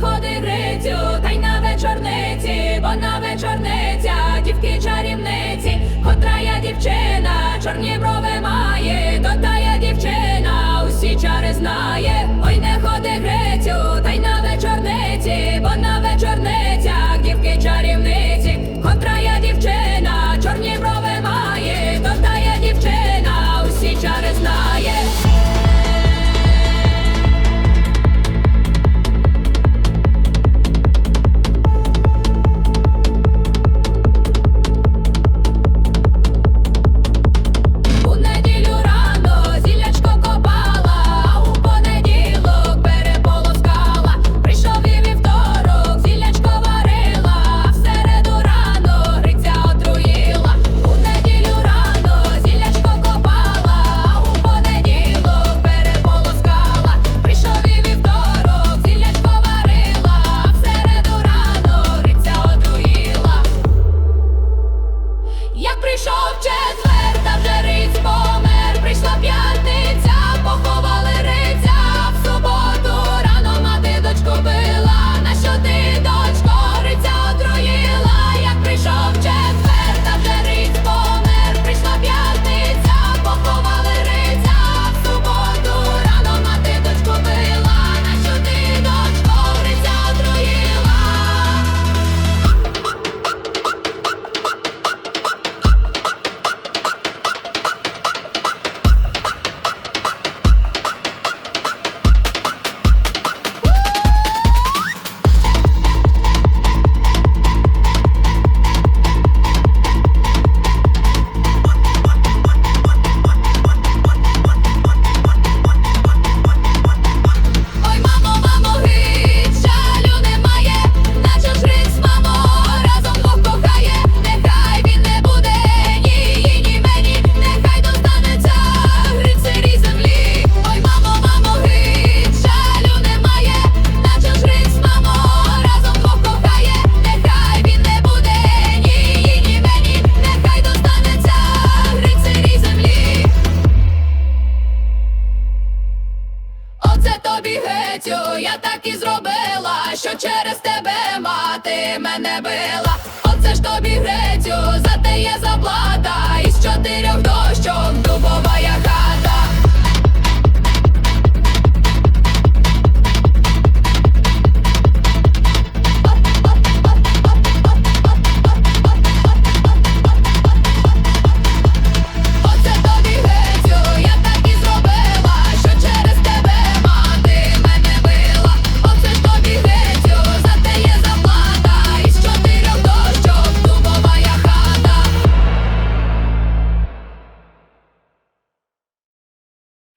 знаходив рицю, та й на вечорниці, бо на вечорниця дівки чарівниці, котра я дівчина, чорні брови. я так і зробила, що через тебе мати мене била. Оце ж тобі грецю, за те я за.